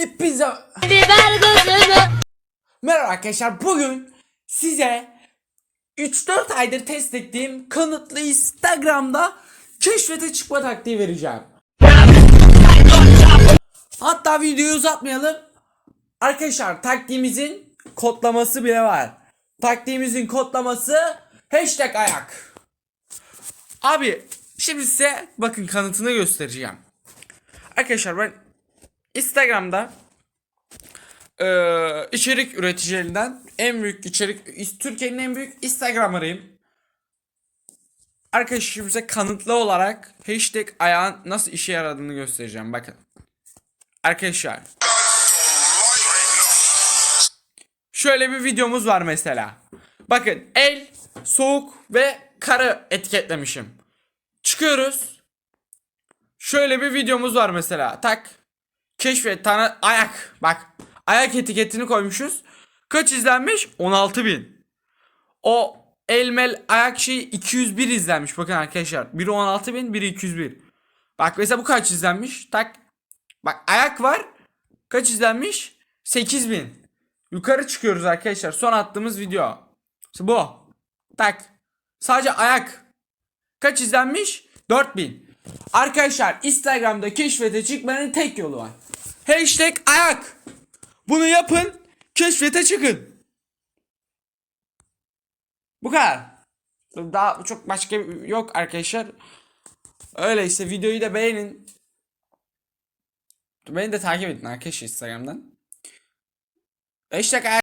Hepinize Biber gözünü merhaba arkadaşlar. Bugün size 3-4 aydır test ettiğim kanıtlı Instagram'da keşfete çıkma taktiği vereceğim. Hatta videoyu uzatmayalım. Arkadaşlar taktiğimizin kodlaması bile var. Taktiğimizin kodlaması hashtag ayak. Abi şimdi size bakın kanıtını göstereceğim. Arkadaşlar ben Instagram'da eee, içerik üreticilerinden en büyük içerik Türkiye'nin en büyük Instagram'ırıyım. Arkadaşlar size kanıtlı olarak hashtag ayağın nasıl işe yaradığını göstereceğim bakın. Arkadaşlar. Şöyle bir videomuz var mesela. Bakın el, soğuk ve karı etiketlemişim. Çıkıyoruz. Şöyle bir videomuz var mesela. Tak. Keşfet tane ayak. Bak. Ayak etiketini koymuşuz. Kaç izlenmiş? 16 bin. O elmel ayak şeyi 201 izlenmiş. Bakın arkadaşlar. Biri 16 bin, biri 201. Bak mesela bu kaç izlenmiş? Tak. Bak ayak var. Kaç izlenmiş? 8 bin. Yukarı çıkıyoruz arkadaşlar. Son attığımız video. İşte bu. Tak. Sadece ayak. Kaç izlenmiş? 4000. Arkadaşlar Instagram'da keşfete çıkmanın tek yolu var. Hashtag ayak. Bunu yapın. Keşfete çıkın. Bu kadar. Daha çok başka yok arkadaşlar. Öyleyse videoyu da beğenin. Beni de takip edin arkadaşlar Instagram'dan. Hashtag ayak.